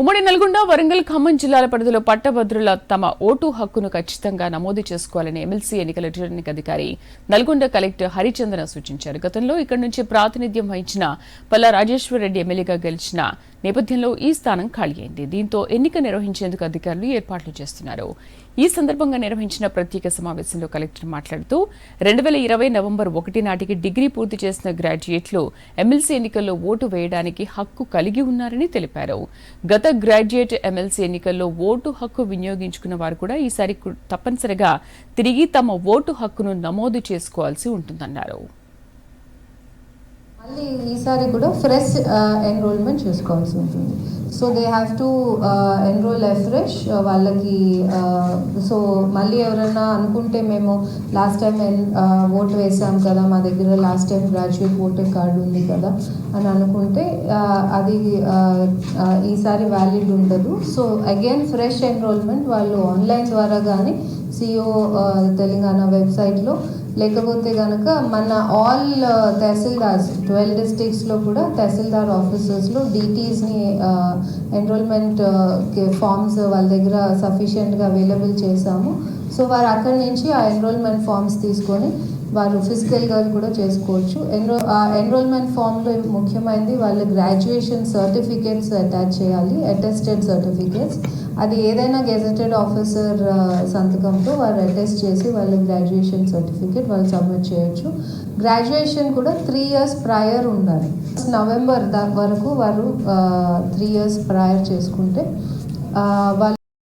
ఉమ్మడి నల్గొండ వరంగల్ ఖమ్మం జిల్లాల పరిధిలో పట్టభద్రుల తమ ఓటు హక్కును ఖచ్చితంగా నమోదు చేసుకోవాలని ఎమ్మెల్సీ ఎన్నికల రిటర్నింగ్ అధికారి నల్గొండ కలెక్టర్ హరిచందన సూచించారు. గతంలో ఇక్కడి నుంచి ప్రాతినిధ్యం వహించిన పల్లా రాజేశ్వరరెడ్డి ఎమ్మెల్యేగా గెలిచిన నేపథ్యంలో ఈ స్థానం ఖాళీ అయింది. దీంతో ఎన్నిక నిర్వహించేందుకు అధికారులు ఏర్పాట్లు చేస్తున్నారు. ఈ సందర్భంగా నిర్వహించిన ప్రత్యేక సమావేశంలో కలెక్టర్ మాట్లాడుతూ రెండు వేల ఇరవై నవంబర్ ఒకటి నాటికి డిగ్రీ పూర్తి చేసిన గ్రాడ్యుయేట్లు ఎమ్మెల్సీ ఎన్నికల్లో ఓటు వేయడానికి హక్కు కలిగి ఉన్నారని తెలిపారు. గత గ్రాడ్యుయేట్ ఎమ్మెల్సీ ఎన్నికల్లో ఓటు హక్కు వినియోగించుకున్న వారు కూడా ఈసారి తప్పనిసరిగా తిరిగి తమ ఓటు హక్కును నమోదు చేసుకోవాల్సి ఉంటుందన్నారు. Uh, uh, uh, మళ్ళీ ఈసారి కూడా ఫ్రెష్ ఎన్రోల్మెంట్ చూసుకోవాల్సి ఉంటుంది. So they have to enrol afresh వాళ్ళకి సో మళ్ళీ ఎవరైనా అనుకుంటే మేము లాస్ట్ టైం ఓటు వేసాం కదా మా దగ్గర last time graduate voter card ఉంది కదా అని అనుకుంటే అది ఈసారి వ్యాలిడ్ ఉండదు. సో అగైన్ ఫ్రెష్ ఎన్రోల్మెంట్ వాళ్ళు ఆన్లైన్ ద్వారా కానీ సిఓ తెలంగాణ వెబ్సైట్లో లేకపోతే కనుక మన ఆల్ uh, తహసీల్దార్స్ ట్వెల్వ్ డిస్ట్రిక్ట్స్లో కూడా తహసీల్దార్ ఆఫీసర్స్లో డీటీస్ని ఎన్రోల్మెంట్ ఫామ్స్ వాళ్ళ దగ్గర సఫిషియెంట్గా అవైలబుల్ చేశాము. సో వారు అక్కడి నుంచి ఆ ఎన్రోల్మెంట్ ఫామ్స్ తీసుకొని వారు ఫిజికల్గా కూడా చేసుకోవచ్చు. ఎన్రో ఆ ఎన్రోల్మెంట్ ఫామ్లో ముఖ్యమైనది వాళ్ళ గ్రాడ్యుయేషన్ సర్టిఫికేట్స్ అటాచ్ చేయాలి అటెస్టెడ్ సర్టిఫికేట్స్ అది ఏదైనా గెజెటెడ్ ఆఫీసర్ సంతకంతో వారు అటెస్ట్ చేసి వాళ్ళ గ్రాడ్యుయేషన్ సర్టిఫికేట్ వాళ్ళు సబ్మిట్ చేయొచ్చు. గ్రాడ్యుయేషన్ కూడా త్రీ ఇయర్స్ ప్రయర్ ఉండాలి. నవంబర్ దా వరకు వారు త్రీ ఇయర్స్ ప్రయర్ చేసుకుంటే వాళ్ళు